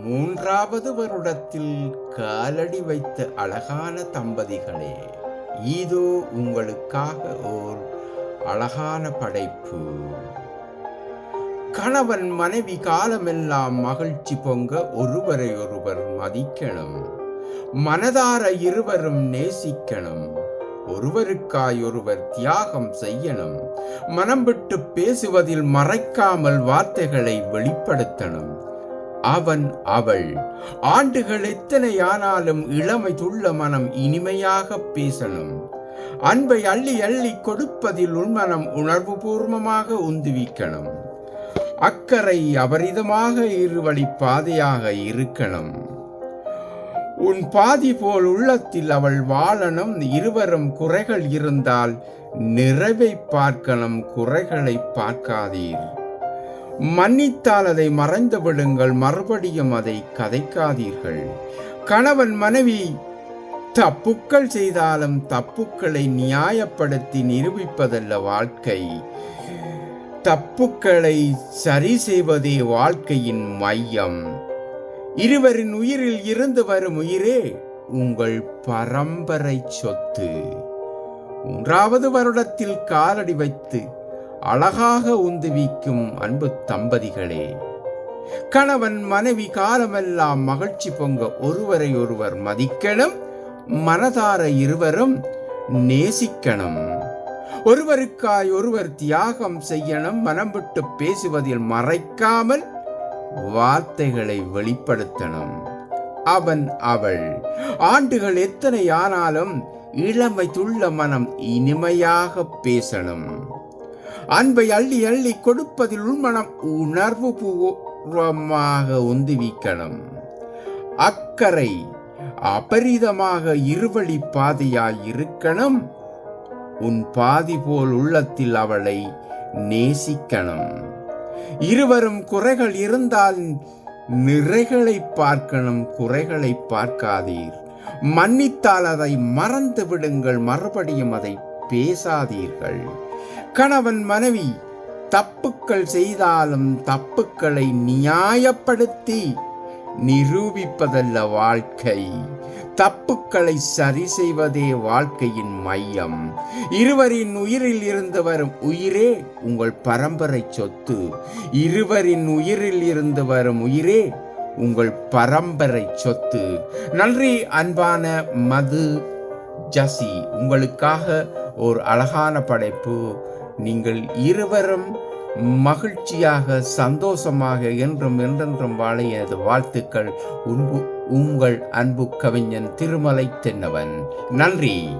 மூன்றாவது வருடத்தில் காலடி வைத்த அழகான தம்பதிகளே இதோ உங்களுக்காக ஓர் அழகான படைப்பு. கணவன் மனைவி காலமெல்லாம் மகிழ்ச்சி பொங்க ஒருவரை ஒருவர் மதிக்கணும். மனதார இருவரும் நேசிக்கணும். ஒருவருக்காய் ஒருவர் தியாகம் செய்யணும். மனம் விட்டு பேசுவதில் மறைக்காமல் வார்த்தைகளை வெளிப்படுத்தணும். அவன் அவள். ஆண்டுகள் எத்தனையானாலும் இளமை துள்ள மனம் இனிமையாக பேசணும். அன்பை அள்ளி அள்ளி கொடுப்பதில் உள்மனம் உணர்வு பூர்வமாக உந்துவிக்கணும். அக்கறை அபரிதமாக இருவழி பாதையாக இருக்கணும். உன் பாதி போல் உள்ளத்தில் அவள் வாழணும். இருவரும் குறைகள் இருந்தால் நிறைவை பார்க்கணும். குறைகளை பார்க்காதீர். மன்னித்தால் அதை மறைந்து விடுங்கள் மறுபடியும் அதை கதைக்காதீர்கள். கணவன் மனைவி தப்புக்கள் செய்தாலும் தப்புக்களை நியாயப்படுத்தி நிரூபிப்பதல்ல வாழ்க்கை. தப்புக்களை சரி செய்வதே வாழ்க்கையின் மையம். இருவரின் உயிரில் இருந்து வரும் உயிரே உங்கள் பரம்பரை சொத்து. மூன்றாவது வருடத்தில் காலடி வைத்து அழகாக உந்துவிக்கும் அன்பு தம்பதிகளே. கணவன் மனைவி காலமெல்லாம் மகிழ்ச்சி பொங்க ஒருவரை ஒருவர் மதிக்கணும் மனதார இருவரும் நேசிக்கணும். ஒருவருக்காய் ஒருவர் தியாகம் செய்யணும் மனம் விட்டு பேசுவதில் மறைக்காமல் வார்த்தைகளை வெளிப்படுத்தணும். அவன் அவள். ஆண்டுகள் எத்தனை ஆனாலும் இளமை துள்ள மனம் இனிமையாக பேசணும். அன்பை அள்ளி அள்ளி கொடுப்பதில் உள்மனம் உணர்வு பூர்வமாக உந்துவிக்கணும். அக்கறை அபரிதமாக இருவழி பாதையாய் இருக்கணும். உன் பாதி போல் உள்ளத்தில் அவளை நேசிக்கணும். இருவரும் குறைகள் இருந்தால் நிறைகளை பார்க்கணும். குறைகளை பார்க்காதீர். மன்னித்தால் அதை மறந்து விடுங்கள். மறுபடியும் அதை பேசாதீர்கள். கணவன் மனைவி தப்புக்கள் செய்தாலும் தப்புக்களை நியாயப்படுத்தி நிரூபிப்பதல்ல வாழ்க்கை. தப்புக்களை சரி செய்வதே வாழ்க்கையின் மையம். இருவரின் உயிரில் இருந்து வரும் உயிரே உங்கள் பரம்பரை சொத்து. இருவரின் உயிரில் இருந்து வரும் உயிரே உங்கள் பரம்பரை சொத்து. நன்றி அன்பான மது ஜசி. உங்களுக்காக ஒரு அழகான படைப்பு. நீங்கள் இருவரும் மகிழ்ச்சியாக சந்தோஷமாக என்றும் என்றென்றும் வாழ எனது வாழ்த்துக்கள். உன்பு உங்கள் அன்பு கவிஞன் திருமலை தென்னவன். நன்றி.